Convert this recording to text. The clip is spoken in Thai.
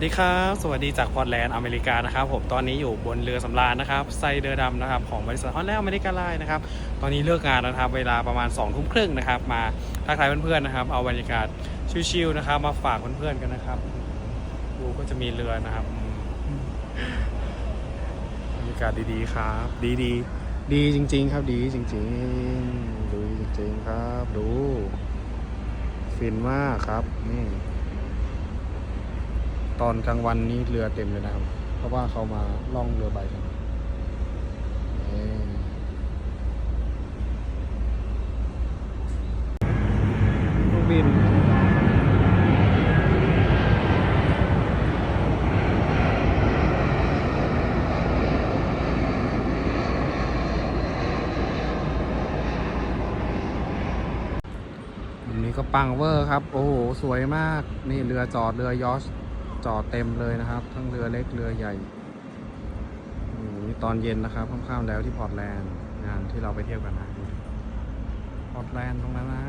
สวัสดีครับ สวัสดีจากพอร์ตแลนด์อเมริกานะครับผมตอนนี้อยู่บนเรือสำราญนะครับไซเดอร์ดำนะครับของบริษัทฮอลแลนด์อเมริกาไลน์นะครับตอนนี้เลิกงานแล้วนะครับเวลาประมาณ2องทุ่มครึ่งนะครับมาทักทายเพื่อนๆนะครับ เอาบรรยากาศชิลๆนะครับ มาฝากเพื่อนๆกันนะครับ ดูก็จะมีเรือนะครับบรรยากาศดีๆครับ ดีๆ ดีจริง ๆ ครับดีจริงๆดูจริงๆครับ ดูฟินมากครับนี่ ตอนกลางวันนี้เรือเต็มเลยนะครับ เพราะว่าเขามาล่องเรือใบกันนี่ลูกบินนนี้ก็ปังเวอร์ครับ โอ้โห สวยมาก นี่เรือจอดเรือยอช จอดเต็มเลยนะครับ ทั้งเรือเล็กเรือใหญ่อ้โหนี่ตอนเย็นนะครับค่ำๆแล้วที่พอร์ตแลนด์งานที่เราไปเที่ยวกันนะพอร์ตแลนด์ตรงนั้นนะ